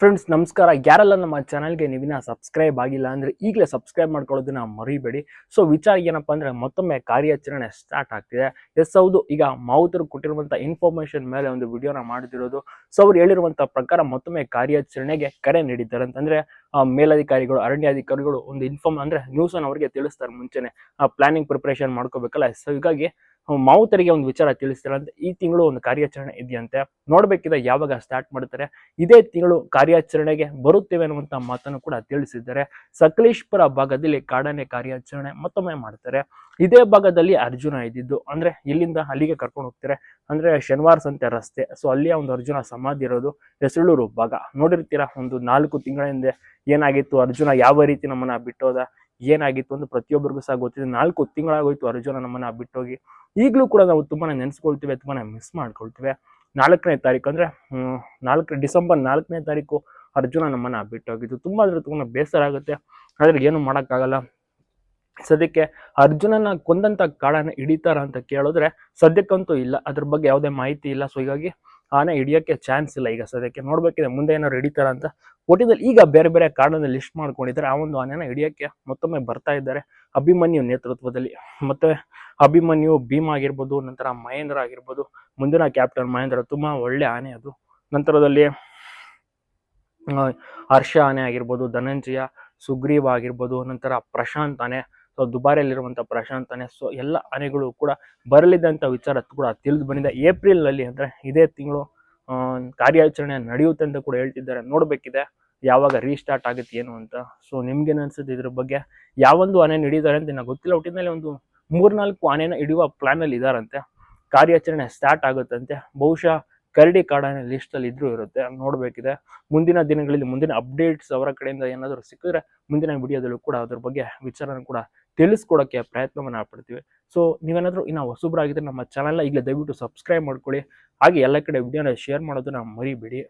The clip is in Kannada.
ಫ್ರೆಂಡ್ಸ್ ನಮಸ್ಕಾರ. ಯಾರೆಲ್ಲ ನಮ್ಮ ಚಾನಲ್ಗೆ ನೀವಿನ ಸಬ್ಸ್ಕ್ರೈಬ್ ಆಗಿಲ್ಲ ಅಂದರೆ ಈಗಲೇ ಸಬ್ಸ್ಕ್ರೈಬ್ ಮಾಡ್ಕೊಳ್ಳೋದನ್ನ ಮರಿಬೇಡಿ. ಸೊ ವಿಚಾರ ಏನಪ್ಪ ಅಂದ್ರೆ ಮತ್ತೊಮ್ಮೆ ಕಾರ್ಯಾಚರಣೆ ಸ್ಟಾರ್ಟ್ ಆಗ್ತಿದೆ. ಎಸ್ ಹೌದು. ಈಗ ಮಾವುತರು ಕೊಟ್ಟಿರುವಂಥ ಇನ್ಫಾರ್ಮೇಶನ್ ಮೇಲೆ ಒಂದು ವಿಡಿಯೋನ ಮಾಡ್ತಿರೋದು. ಸೊ ಅವ್ರು ಹೇಳಿರುವಂಥ ಪ್ರಕಾರ ಮತ್ತೊಮ್ಮೆ ಕಾರ್ಯಾಚರಣೆಗೆ ಕರೆ ನೀಡಿದ್ದಾರೆ ಅಂತಂದರೆ ಮೇಲಧಿಕಾರಿಗಳು, ಅರಣ್ಯಾಧಿಕಾರಿಗಳು ಒಂದು ಇನ್ಫಾರ್ಮ್ ಅಂದರೆ ನ್ಯೂಸನ್ನು ಅವರಿಗೆ ತಿಳಿಸ್ತಾರೆ ಮುಂಚೆನೆ. Planning preparation ಮಾಡ್ಕೋಬೇಕಲ್ಲ. ಸೊ ಹೀಗಾಗಿ ಮಾವುತರಿಗೆ ಒಂದು ವಿಚಾರ ತಿಳಿಸ್ತಾರೆ ಅಂತ ಈ ತಿಂಗಳು ಒಂದು ಕಾರ್ಯಾಚರಣೆ ಇದೆಯಂತೆ. ನೋಡಬೇಕಿದ ಯಾವಾಗ ಸ್ಟಾರ್ಟ್ ಮಾಡ್ತಾರೆ. ಇದೇ ತಿಂಗಳು ಕಾರ್ಯಾಚರಣೆಗೆ ಬರುತ್ತೇವೆ ಅನ್ನುವಂತ ಮಾತನ್ನು ಕೂಡ ತಿಳಿಸಿದ್ದಾರೆ. ಸಕಲೇಶ್ಪುರ ಭಾಗದಲ್ಲಿ ಕಾಡಾನೆ ಕಾರ್ಯಾಚರಣೆ ಮತ್ತೊಮ್ಮೆ ಮಾಡ್ತಾರೆ. ಇದೇ ಭಾಗದಲ್ಲಿ ಅರ್ಜುನ ಇದ್ದಿದ್ದು, ಅಂದ್ರೆ ಇಲ್ಲಿಂದ ಅಲ್ಲಿಗೆ ಕರ್ಕೊಂಡು ಹೋಗ್ತಾರೆ. ಅಂದ್ರೆ ಶನಿವಾರ ಸಂತೆ ರಸ್ತೆ ಸೊ ಅಲ್ಲಿಯ ಒಂದು ಅರ್ಜುನ ಸಮಾಧಿ ಇರೋದು ಹೆಸಳೂರು ಭಾಗ. ನೋಡಿರ್ತೀರಾ, ಒಂದು ನಾಲ್ಕು ತಿಂಗಳ ಹಿಂದೆ ಏನಾಗಿತ್ತು, ಅರ್ಜುನ ಯಾವ ರೀತಿ ನಮ್ಮನ್ನ ಬಿಟ್ಟೋದ ಏನಾಗಿತ್ತು ಅಂತ ಪ್ರತಿಯೊಬ್ಬರಿಗೂ ಸಹ ಗೊತ್ತಿದೆ. ನಾಲ್ಕು ತಿಂಗಳಾಗೋಯ್ತು ಅರ್ಜುನ ನಮ್ಮನ್ನ ಬಿಟ್ಟೋಗಿ. ಈಗಲೂ ಕೂಡ ನಾವು ತುಂಬಾ ನೆನೆಸ್ಕೊಳ್ತೀವಿ ತುಂಬಾ ಮಿಸ್ ಮಾಡ್ಕೊಳ್ತೀವಿ. ನಾಲ್ಕನೇ ತಾರೀಕು ಅಂದ್ರೆ ನಾಲ್ಕು ಡಿಸೆಂಬರ್ ನಾಲ್ಕನೇ ತಾರೀಕು ಅರ್ಜುನ ನಮ್ಮನ್ನ ಬಿಟ್ಟೋಗಿದ್ದು. ತುಂಬಾ ಅಂದರೆ ತುಂಬ ಬೇಸರ ಆಗುತ್ತೆ. ಆದ್ರೆ ಏನು ಮಾಡೋಕ್ಕಾಗಲ್ಲ. ಸದ್ಯಕ್ಕೆ ಅರ್ಜುನನ ಕೊಂದಂತ ಕಾಡನ್ನು ಹಿಡಿತಾರ ಅಂತ ಕೇಳಿದ್ರೆ ಸದ್ಯಕ್ಕಂತೂ ಇಲ್ಲ. ಅದ್ರ ಬಗ್ಗೆ ಯಾವುದೇ ಮಾಹಿತಿ ಇಲ್ಲ. ಸೊ ಹೀಗಾಗಿ ಆನೆ ಹಿಡಿಯೋಕ್ಕೆ ಚಾನ್ಸ್ ಇಲ್ಲ. ಈಗ ಸದ್ಯಕ್ಕೆ ನೋಡ್ಬೇಕಿದೆ ಮುಂದೆ ಏನಾರು ಹಿಡಿತಾರ ಅಂತ ಒಟ್ಟಿನಲ್ಲಿ ಈಗ ಬೇರೆ ಬೇರೆ ಕಾರಣದಲ್ಲಿ ಲಿಸ್ಟ್ ಮಾಡ್ಕೊಂಡಿದ್ದಾರೆ. ಆ ಒಂದು ಆನೆನ ಹಿಡಿಯೋಕ್ಕೆ ಮತ್ತೊಮ್ಮೆ ಬರ್ತಾ ಇದ್ದಾರೆ. ಅಭಿಮನ್ಯು ನೇತೃತ್ವದಲ್ಲಿ. ಮತ್ತೆ ಅಭಿಮನ್ಯು ಭೀಮ್ ಆಗಿರ್ಬೋದು, ನಂತರ ಮಹೇಂದ್ರ ಆಗಿರ್ಬೋದು, ಮುಂದಿನ ಕ್ಯಾಪ್ಟನ್ ಮಹೇಂದ್ರ ತುಂಬಾ ಒಳ್ಳೆ ಆನೆ ಅದು. ನಂತರದಲ್ಲಿ ಹರ್ಷ ಆನೆ ಆಗಿರ್ಬೋದು, ಧನಂಜಯ, ಸುಗ್ರೀವ ಆಗಿರ್ಬೋದು, ನಂತರ ಪ್ರಶಾಂತ್ ಆನೆ ಸೊ ದುಬಾರಿಯಲ್ಲಿರುವಂಥ ಪ್ರಶಾಂತನೇ. ಸೊ ಎಲ್ಲ ಆನೆಗಳು ಕೂಡ ಬರಲಿದೆ ಅಂತ ವಿಚಾರ ಕೂಡ ತಿಳಿದು ಬಂದಿದೆ. ಏಪ್ರಿಲ್ ಅಂದರೆ ಇದೇ ತಿಂಗಳು ಕಾರ್ಯಾಚರಣೆ ನಡೆಯುತ್ತೆ ಅಂತ ಕೂಡ ಹೇಳ್ತಿದ್ದಾರೆ. ನೋಡಬೇಕಿದೆ ಯಾವಾಗ ರೀಸ್ಟಾರ್ಟ್ ಆಗುತ್ತೆ ಏನು ಅಂತ. ಸೊ ನಿಮ್ಗೇನು ಅನ್ಸುತ್ತೆ ಇದ್ರ ಬಗ್ಗೆ? ಯಾವೊಂದು ಆನೆ ಹಿಡಿದಾರೆ ಅಂತ ನನಗೆ ಗೊತ್ತಿಲ್ಲ. ಒಟ್ಟಿನಲ್ಲಿ ಒಂದು ಮೂರ್ನಾಲ್ಕು ಆನೆನ ಹಿಡಿಯುವ ಪ್ಲಾನ್ ಅಲ್ಲಿ ಇದಾರಂತೆ. ಕಾರ್ಯಾಚರಣೆ ಸ್ಟಾರ್ಟ್ ಆಗುತ್ತಂತೆ. ಬಹುಶಃ ಕರಡಿ ಲಿಸ್ಟ್ ಅಲ್ಲಿ ಇದ್ರೂ ಇರುತ್ತೆ. ನೋಡಬೇಕಿದೆ. ಮುಂದಿನ ದಿನಗಳಲ್ಲಿ ಮುಂದಿನ ಅಪ್ಡೇಟ್ಸ್ ಅವರ ಕಡೆಯಿಂದ ಏನಾದರೂ ಸಿಕ್ಕಿದ್ರೆ ಮುಂದಿನ ವಿಡಿಯೋದಲ್ಲೂ ಕೂಡ ಅದ್ರ ಬಗ್ಗೆ ವಿಚಾರನ ಕೂಡ ತಿಳಿಸ್ಕೊಡೋಕ್ಕೆ ಪ್ರಯತ್ನವನ್ನು ಪಡ್ತೀವಿ. ಸೊ ನೀವೇನಾದರೂ ಇನ್ನು ಹೊಸಬ್ರಾಗಿದ್ದರೆ ನಮ್ಮ ಚಾನಲ್ನ ಈಗಲೇ ದಯವಿಟ್ಟು ಸಬ್ಸ್ಕ್ರೈಬ್ ಮಾಡ್ಕೊಳ್ಳಿ. ಹಾಗೆ ಎಲ್ಲ ಕಡೆ ವಿಡಿಯೋನ ಶೇರ್ ಮಾಡೋದನ್ನ ಮರಿಬೇಡಿ.